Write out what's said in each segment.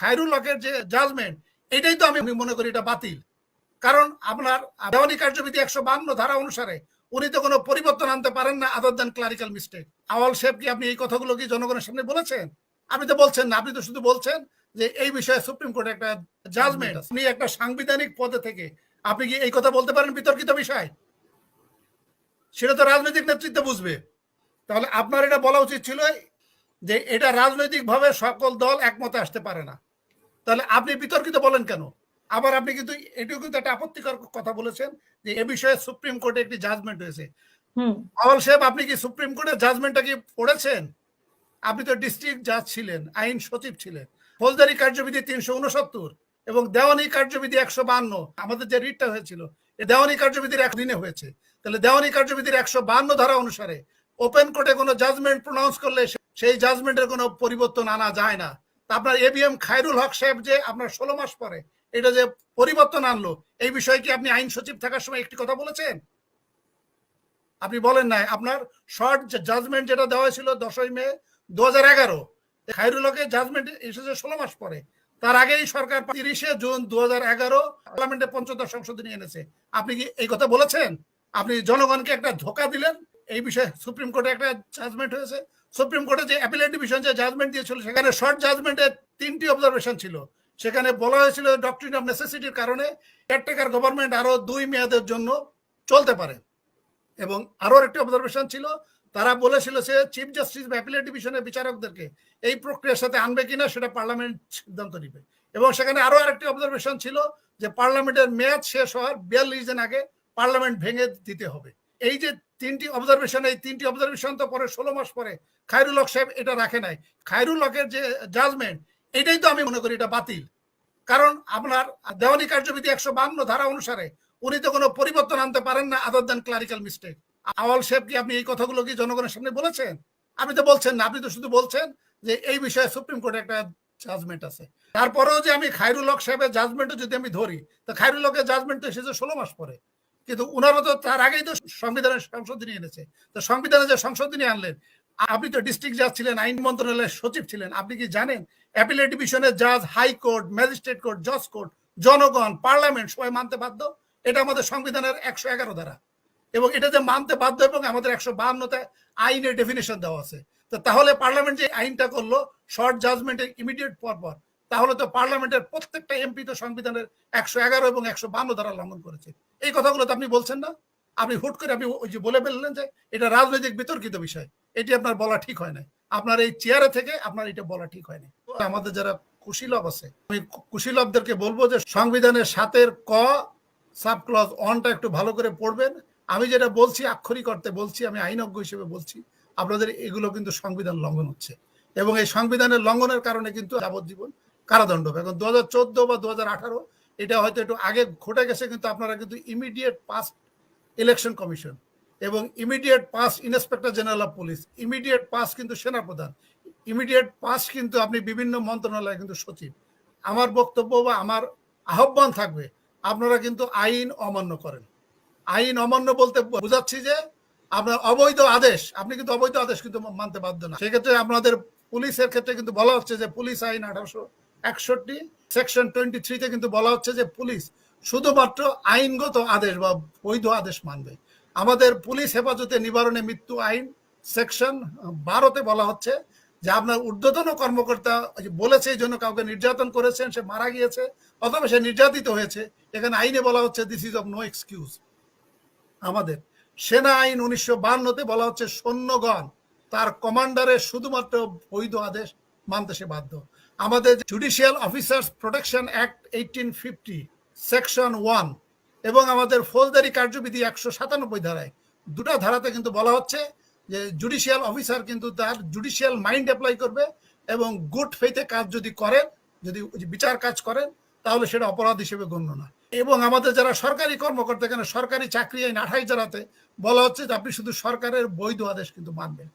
খায়রুল হকের যে জাজমেন্ট এটাই তো আমি মনে করি এটা বাতিল। কারণ আপনার দেওয়ানি কার্যবিধি একশো বান্ন ধারা অনুসারে উনি তো কোনো পরিবর্তন আনতে পারেন না other than clerical mistake Awal সাহেব কি আপনি এই কথাগুলো কি জনগণের সামনে বলেছেন? আপনি তো বলছেন না, আপনি তো শুধু বলছেন যে এই বিষয়ে সুপ্রিম কোর্টে একটা জাজমেন্ট আপনি একটা সাংবিধানিক পদে থেকে, আপনি কি এই কথা বলতে পারেন বিতর্কিত বিষয়? সেটা তো রাজনৈতিক নেতৃত্ব বুঝবে। তাহলে আপনার এটা বলা উচিত ছিল যে এটা রাজনৈতিকভাবে সকল দল একমতে আসতে পারে না। তাহলে আপনি বিতর্কিত বলেন কেন? আবার আপনি কিন্তু এটিও কিন্তু একটা আপত্তিকর কথা বলেছেন যে এ বিষয়ে সুপ্রিম কোর্টে একটি জাজমেন্ট হয়েছে। হুম। আওয়াল সাহেব আপনি কি সুপ্রিম কোর্টের জাজমেন্টটা কি পড়েছেন? আপনি তো ডিস্ট্রিক্ট জাজ ছিলেন আইন সচিব ছিলেন। ফৌজদারি কার্যবিধি তিনশো উনসত্তর এবং দেওয়ানি কার্যবিধি একশো বান্ন। আমাদের যে রিটটা হয়েছিল এই দেওয়ানি কার্যবিধির এক দিনে হয়েছে। তাহলে দেওয়ানি কার্যবিধির একশো বান্ন ধারা অনুসারে ওপেন কোর্টে কোনো জাজমেন্ট প্রনাউন্স করলে সেই জাজমেন্টের কোনো পরিবর্তন আনা যায় না। আপনার এবিএম খায়রুল হক সাহেব যে আপনার ষোলো মাস পরে এটা যে পরিবর্তন আনলো, এই বিষয়ে কি আপনি আইন সচিব থাকার সময় একটি কথা বলেছেন? আপনি বলেন নাই, আপনার শর্ট জাজমেন্ট যেটা দেওয়া হয়েছিল দশই মে দু হাজার এগারো খায়রুল হকের জাজমেন্ট এসেছে ষোলো মাস পরে। তার আগেই সরকার তিরিশে জুন দু হাজার এগারো পার্লামেন্টে পঞ্চদশ সংশোধনী এনেছে। আপনি কি এই কথা বলেছেন? আপনি জনগণকে একটা ধোকা দিলেন? এই বিষয়ে সুপ্রিম কোর্টে একটা জাজমেন্ট হয়েছে। সুপ্রিম কোর্টে যে অ্যাপিলেট ডিভিশন যে জাজমেন্ট দিয়েছিল, সেখানে শর্ট জাজমেন্টে তিনটি অবজারভেশন ছিল। সেখানে বলা হয়েছিল ডক্টরিন অফ নেসেসিটির কারণে কেয়ারটেকার গভর্নমেন্ট আরও দুই মেয়াদের জন্য চলতে পারে। এবং আরও একটি অবজারভেশন ছিল, তারা বলেছিল সে চিফ জাস্টিস বা অ্যাপিলেট ডিভিশনের বিচারকদেরকে এই প্রক্রিয়ার সাথে আনবে কিনা সেটা পার্লামেন্ট সিদ্ধান্ত নিবে। এবং সেখানে আরও আরেকটি অবজারভেশন ছিল যে পার্লামেন্টের মেয়াদ শেষ হওয়ার বিয়াল্লিশ দিন আগে পার্লামেন্ট ভেঙে দিতে হবে। এই যে তিনটি অবজারভেশন এই তিনটি অবজারভেশন তো পরে ষোলো মাস পরে খায়রুল হক সাহেব এটা রাখে নাই। খায়রুল হকের যে জাজমেন্ট এটাই তো আমি মনে করি এটা বাতিল। কারণ আপনার দেওয়ানি কার্যবিধি একশো বান্ন ধারা অনুসারে উনি তো কোনো পরিবর্তন আনতে পারেন না other than clerical mistake Awal সাহেব কি আপনি এই কথাগুলো কি জনগণের সামনে বলেছেন? আপনি তো বলছেন না, আপনি তো শুধু বলছেন যে এই বিষয়ে সুপ্রিম কোর্টে একটা জাজমেন্ট আছে। তারপরেও যে আমি খায়রুল হক সাহেবের জাজমেন্টও যদি আমি ধরি, তো খায়রুল হকের জাজমেন্ট তো এসেছে ষোলো মাস পরে। কিন্তু উনারও তো তার আগেই তো সংবিধানের সংশোধনী এনেছে। তো সংবিধানে যে সংশোধনী আনলেন, আপনি তো ডিস্ট্রিক্ট জাজ ছিলেন, আইন মন্ত্রণালয়ের সচিব ছিলেন, আপনি কি জানেন? অ্যাপিলেট ডিভিশনের জাজ হাইকোর্ট ম্যাজিস্ট্রেট কোর্ট, জজ কোর্ট, জনগণ, পার্লামেন্ট সবাই মানতে বাধ্য? এটা আমাদের সংবিধানের একশো এগারো ধারা। এবং এটা যে মানতে বাধ্য এবং আমাদের একশো বাহান্নতে আইনের ডেফিনেশন দেওয়া আছে। তো তাহলে পার্লামেন্ট যে আইনটা করল শর্ট জাজমেন্টের ইমিডিয়েট পর পর তাহলে তো পার্লামেন্টের প্রত্যেকটা এমপি তো সংবিধানের একশো এগারো এবং একশো বান্ন ধারা লঙ্ঘন করেছে। এই কথাগুলো তো আপনি বলছেন না। আপনি হুট করে আপনি ওই যে বলে ফেললেন যে এটা রাজনৈতিক বিতর্কিত বিষয়। এটি আপনার বলা ঠিক হয় না আপনার এই চেয়ারে থেকে আপনার এটা বলা ঠিক হয় না আমাদের যারা কুশীলভ আছে, আমি কুশীলভদেরকে বলব যে সংবিধানের সাতের ক সাব ক্লজ অনটা একটু ভালো করে পড়বেন। আমি যেটা বলছি, আক্ষরিক অর্থে বলছি, আমি আইনজ্ঞ হিসেবে বলছি, আপনাদের এগুলো কিন্তু সংবিধান লঙ্ঘন হচ্ছে। এবং এই সংবিধানের লঙ্ঘনের কারণে কিন্তু যাবজ্জীবন কারাদণ্ড হবে। এখন দু হাজার চোদ্দ বা দু হাজার আঠারো, এটা হয়তো একটু আগে ঘটে গেছে, কিন্তু আপনারা কিন্তু ইমিডিয়েট পাস্ট ইলেকশন কমিশন এবং immediate pass inspector general of police immediate pass কিন্তু সেনাপ্রধান ইমিডিয়েট পাস কিন্তু আপনি বিভিন্ন মন্ত্রণালয়ে কিন্তু সচিব। আমার বক্তব্য বা আমার আহ্বান থাকবে, আপনারা কিন্তু আইন অমান্য করেন। আইন অমান্য বলতে বোঝাচ্ছি যে আপনার অবৈধ আদেশ, আপনি কিন্তু অবৈধ আদেশ কিন্তু মানতে বাধ্য না। সেক্ষেত্রে আপনাদের পুলিশের ক্ষেত্রে কিন্তু বলা হচ্ছে যে পুলিশ আইন আঠারোশো একষট্টি সেকশন টোয়েন্টি থ্রিতে কিন্তু বলা হচ্ছে যে পুলিশ শুধুমাত্র আইনগত আদেশ বা বৈধ আদেশ মানবে। আমাদের পুলিশ হেফাজতে নিবারণে মৃত্যু আইন সেকশন বারোতে বলা হচ্ছে যে আপনার ঊর্ধ্বতন কর্মকর্তা বলেছে এই জন্য কাউকে নির্যাতন করেছেন, সে মারা গিয়েছে অথবা সে নির্যাতিত হয়েছে। এখানে আইনে বলা হচ্ছে this is of no excuse আমাদের সেনা আইন উনিশশো বান্নতে বলা হচ্ছে সৈন্যগণ তার কমান্ডারের শুধুমাত্র বৈধ আদেশ মানতে সে বাধ্য। আমাদের judicial officers protection act eighteen fifty section one এবং আমাদের ফৌজদারি কার্যবিধি একশো সাতানব্বই ধারায়। দুটা ধারাতে কিন্তু বলা হচ্ছে যে জুডিশিয়াল অফিসার কিন্তু তার জুডিশিয়াল মাইন্ড অ্যাপ্লাই করবে এবং গুড ফেইথে কাজ যদি করেন, যদি বিচার কাজ করেন, তাহলে সেটা অপরাধ হিসেবে গণ্য না। এবং আমাদের যারা সরকারি কর্মকর্তা কেন সরকারি চাকরি আইন আঠাইশ জানাতে বলা হচ্ছে যে আপনি শুধু সরকারের বৈধ আদেশ কিন্তু মানবেন।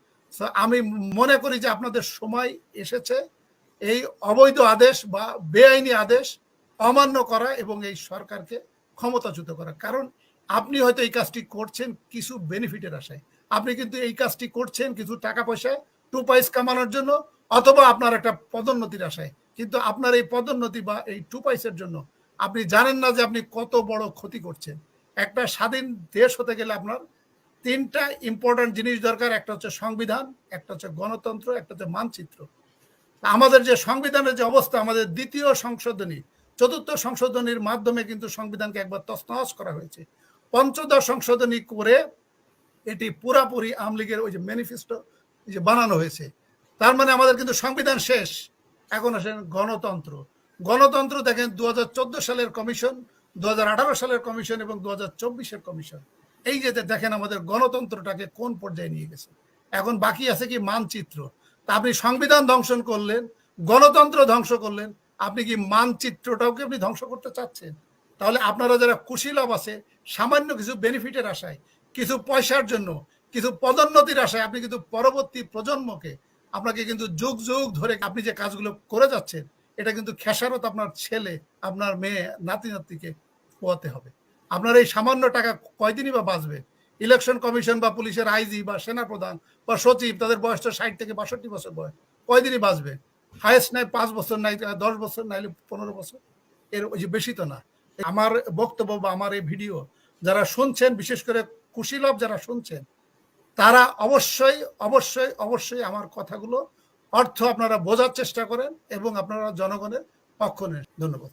আমি মনে করি যে আপনাদের সময় এসেছে। এই অবৈধ আদেশ বা বেআইনি আদেশ অমান্য করা এবং এই সরকারকে ক্ষমতাচ্যুত করা। কারণ আপনি হয়তো এই কাজটি করছেন কিছু বেনিফিটের আশায়। আপনি কিন্তু এই কাজটি করছেন কিছু টাকা পয়সা, টু পাইস কামানোর জন্য অথবা আপনার একটা পদোন্নতির আশায়। কিন্তু আপনার এই পদোন্নতি বা এই টু পয়সার জন্য আপনি জানেন না যে আপনি কত বড় ক্ষতি করছেন। একটা স্বাধীন দেশ হতে গেলে আপনার তিনটা ইম্পর্টেন্ট জিনিস দরকার। একটা হচ্ছে সংবিধান, একটা হচ্ছে গণতন্ত্র, একটা হচ্ছে মানচিত্র। আমাদের যে সংবিধানের যে অবস্থা, আমাদের দ্বিতীয় সংশোধনী, চতুর্থ সংশোধনীর মাধ্যমে কিন্তু সংবিধানকে একবার তছনছ করা হয়েছে। পঞ্চদশ সংশোধনী করে এটি পুরাপুরি আওয়ামী লীগের ওই যে ম্যানিফেস্টো যে বানানো হয়েছে। তার মানে আমাদের কিন্তু সংবিধান শেষ। এখন আসেন গণতন্ত্র। গণতন্ত্র দেখেন দু হাজার চোদ্দ সালের কমিশন দু হাজার আঠারো সালের কমিশন এবং দু হাজার কমিশন। এই যে দেখেন আমাদের গণতন্ত্রটাকে কোন পর্যায়ে নিয়ে গেছে। এখন বাকি আছে কি মানচিত্র। আপনি সংবিধান ধ্বংসন করলেন, গণতন্ত্র ধ্বংস করলেন, আপনি কি মানচিত্রটাও কি আপনি ধ্বংস করতে চাচ্ছেন? তাহলে আপনারা যারা কুশীলভ আছে, সামান্য কিছু বেনিফিটের আশায়, কিছু পয়সার জন্য, কিছু পদোন্নতির আশায় আপনি কিন্তু পরবর্তী প্রজন্মকে, আপনাকে কিন্তু যুগ যুগ ধরে আপনি যে কাজগুলো করে যাচ্ছেন, এটা কিন্তু খেসারত আপনার ছেলে, আপনার মেয়ে নাতি নাতিকে পোয়াতে হবে। আপনার এই সামান্য টাকা কয়দিনই বা বাঁচবে? ইলেকশন কমিশন বা পুলিশের আইজি বা সেনাপ্রধান বা সচিব, তাদের বয়সটা ষাট থেকে বাষট্টি বছর বয়স। কয়দিনই বাঁচবে? হায়েস্ট নাই, পাঁচ বছর নাই দশ বছর নাইলে পনেরো বছর। এর ওই যে বেশি তো না। আমার বক্তব্য বা আমার এই ভিডিও যারা শুনছেন, বিশেষ করে কুশীলভ যারা শুনছেন, তারা অবশ্যই অবশ্যই অবশ্যই আমার কথাগুলো অর্থ আপনারা বোঝার চেষ্টা করেন এবং আপনারা জনগণের পক্ষ নেন ধন্যবাদ।